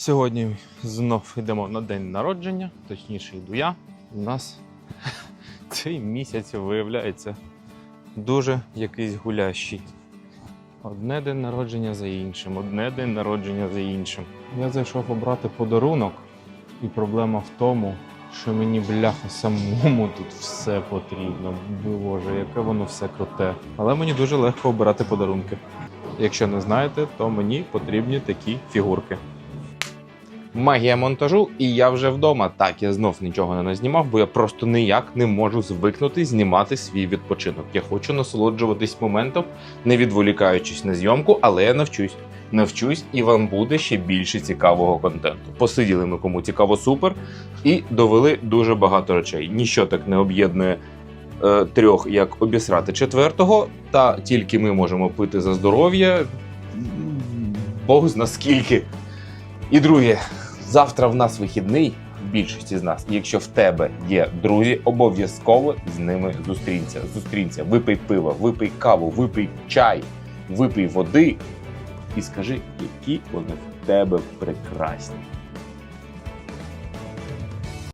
Сьогодні знов йдемо на день народження, точніше йду я. У нас цей місяць виявляється дуже якийсь гулящий. Одне день народження за іншим, одне день народження за іншим. Я зайшов обрати подарунок, і проблема в тому, що мені бляха самому тут все потрібно. Боже, яке воно все круте. Але мені дуже легко обирати подарунки. Якщо не знаєте, то мені потрібні такі фігурки. Магія монтажу, і я вже вдома. Так, я знов нічого не назнімав, бо я просто ніяк не можу звикнути знімати свій відпочинок. Я хочу насолоджуватись моментом, не відволікаючись на зйомку, але я навчусь. Навчусь, і вам буде ще більше цікавого контенту. Посиділи ми кому цікаво супер і довели дуже багато речей. Ніщо так не об'єднує е, трьох, як обісрати четвертого, та тільки ми можемо пити за здоров'я. Бог зна. І друге, завтра в нас вихідний в більшості з нас. Якщо в тебе є друзі, обов'язково з ними зустрінься. Зустрінься, випий пиво, випий каву, випий чай, випий води і скажи, які вони в тебе прекрасні.